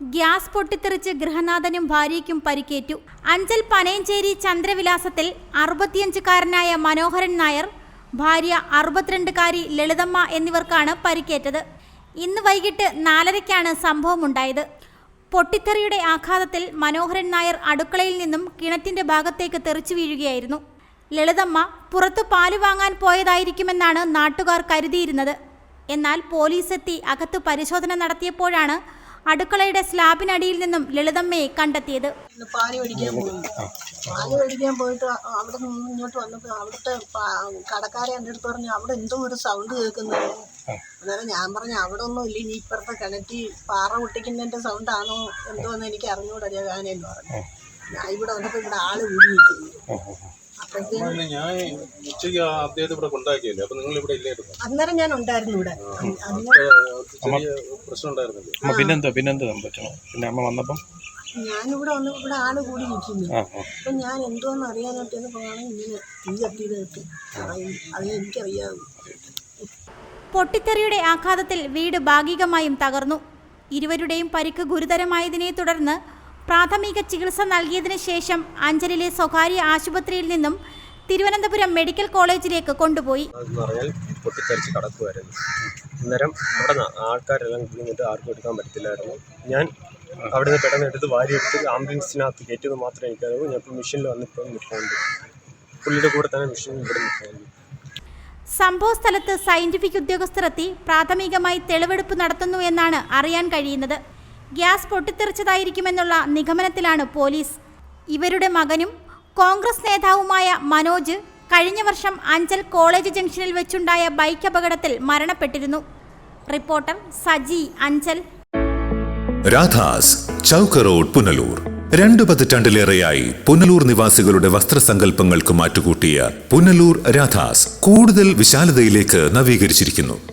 Gas പൊട്ടിത്തെറിച്ച് ഗൃഹനാഥനും ഭാര്യയ്ക്കും പരിക്കേറ്റു. അഞ്ചൽ പനയഞ്ചേരി ചന്ദ്രവിലാസത്തിൽ അറുപത്തിയഞ്ചുകാരനായ മനോഹരൻ നായർ ഭാര്യ അറുപത്തിരണ്ടുകാരി ലളിതമ്മ എന്നിവർക്കാണ് പരിക്കേറ്റത്. ഇന്ന് വൈകിട്ട് നാലരയ്ക്കാണ് സംഭവമുണ്ടായത്. പൊട്ടിത്തെറിയുടെ ആഘാതത്തിൽ മനോഹരൻ നായർ അടുക്കളയിൽ നിന്നും കിണറ്റിന്റെ ഭാഗത്തേക്ക് തെറിച്ചു വീഴുകയായിരുന്നു. ലളിതമ്മ പുറത്തു പാൽ വാങ്ങാൻ പോയതായിരിക്കുമെന്നാണ് നാട്ടുകാർ കരുതിയിരുന്നത്. എന്നാൽ പോലീസെത്തി അകത്ത് പരിശോധന നടത്തിയപ്പോഴാണ് അടുക്കളയുടെ സ്ലാബിനടിയിൽ നിന്നും ലളിതമ്മയെ കണ്ടെത്തിയത്. പാൽ മേടിക്കാൻ പോയി. പാൽ മേടിക്കാൻ പോയിട്ട് അവിടെ നിന്ന് ഇങ്ങോട്ട് വന്നപ്പോൾ അവിടുത്തെ കടക്കാരെ എന്റെ അടുത്ത് പറഞ്ഞു അവിടെ എന്തോ ഒരു സൗണ്ട് കേൾക്കുന്നത് അന്നേരം ഞാൻ പറഞ്ഞു അവിടെ ഒന്നും ഇല്ല ഇനി ഇപ്പുറത്തെ കിണറ്റി പാറ പൊട്ടിക്കുന്നതിന്റെ സൗണ്ടാണോ എന്തോ എന്ന് എനിക്ക് അറിഞ്ഞൂടാ ജഗാനെന്ന് പറഞ്ഞു. ഞാൻ ഇവിടെ വന്നപ്പോൾ ഇവിടെ ആൾ കൂടി നിൽക്കുന്നു. ഞാൻ ഉച്ചയ്ക്ക് ആ അദ്ദേഹത്തെ ഇവിടെ കൊണ്ടാക്കിയല്ലേ? അപ്പൊ നിങ്ങൾ ഇവിടെ ഇല്ലായിരുന്നു അന്നേരം ഞാൻ ഉണ്ടായിരുന്നു ഇവിടെ. പ്രശ്നം ഉണ്ടായിരുന്നല്ലോ? അമ്മ പിന്നെന്തോ പിന്നെന്താ സംഭവിച്ചോ പിന്നെ അമ്മ വന്നപ്പം? ഞാനിവിടെ വന്ന് ഇവിടെ ആൾ കൂടി നിൽക്കുന്നു. ആ ഞാൻ എന്തോന്ന് അറിയാനായിട്ട് പോകണം ഇങ്ങനെ തീ കത്തിയത് കേട്ട് അത് എനിക്കറിയാവും. പൊട്ടിത്തെറിയുടെ ആഘാതത്തിൽ വീട് ഭാഗികമായും തകർന്നു. ഇരുവരുടെയും പരിക്ക് ഗുരുതരമായതിനെ തുടർന്ന് പ്രാഥമിക ചികിത്സ നൽകിയതിനു ശേഷം അഞ്ചലിലെ സ്വകാര്യ ആശുപത്രിയിൽ നിന്നും തിരുവനന്തപുരം മെഡിക്കൽ കോളേജിലേക്ക് കൊണ്ടുപോയി. പറഞ്ഞാൽ പൊട്ടിത്തെറിച്ച് കടക്കുമായിരുന്നു അന്നേരം അവിടെ ആൾക്കാരെല്ലാം കുടുങ്ങിയിട്ട് ആർക്കും എടുക്കാൻ പറ്റത്തില്ലായിരുന്നു. ഞാൻ അവിടെ നിന്ന് പെട്ടെന്ന് എടുത്ത് വാരി എടുത്ത് ആംബുലൻസിനകത്ത് കയറ്റിയത് മാത്രമേ എനിക്കറിയൂ. ഞാൻ ഇപ്പോൾ മെഷീനിൽ വന്നിപ്പോൾ നിൽക്കുന്നുണ്ട്. പുള്ളിയുടെ കൂടെ തന്നെ മെഷീനിൽ ഇവിടെ നിൽക്കുന്നുണ്ട്. സംഭവ സ്ഥലത്ത് സയന്റിഫിക് ഉദ്യോഗസ്ഥരെത്തി പ്രാഥമികമായി തെളിവെടുപ്പ് നടത്തുന്നു എന്നാണ് അറിയാൻ കഴിയുന്നത്. ഗ്യാസ് പൊട്ടിത്തെറിച്ചതായിരിക്കുമെന്നുള്ള നിഗമനത്തിലാണ് പോലീസ്. ഇവരുടെ മകനും കോൺഗ്രസ് നേതാവുമായ മനോജ് കഴിഞ്ഞ വർഷം അഞ്ചൽ കോളേജ് ജംഗ്ഷനിൽ വെച്ചുണ്ടായ ബൈക്ക് അപകടത്തിൽ മരണപ്പെട്ടിരുന്നു. റിപ്പോർട്ടർ സജി അഞ്ചൽ. രാധാസ് ചൗക്ക് റോഡ് പുനലൂർ. രണ്ടു പതിറ്റാണ്ടിലേറെയായി പുനലൂർ നിവാസികളുടെ വസ്ത്രസങ്കല്പങ്ങൾക്ക് മാറ്റുകൂട്ടിയ പുനലൂർ രാധാസ് കൂടുതൽ വിശാലതയിലേക്ക് നവീകരിച്ചിരിക്കുന്നു.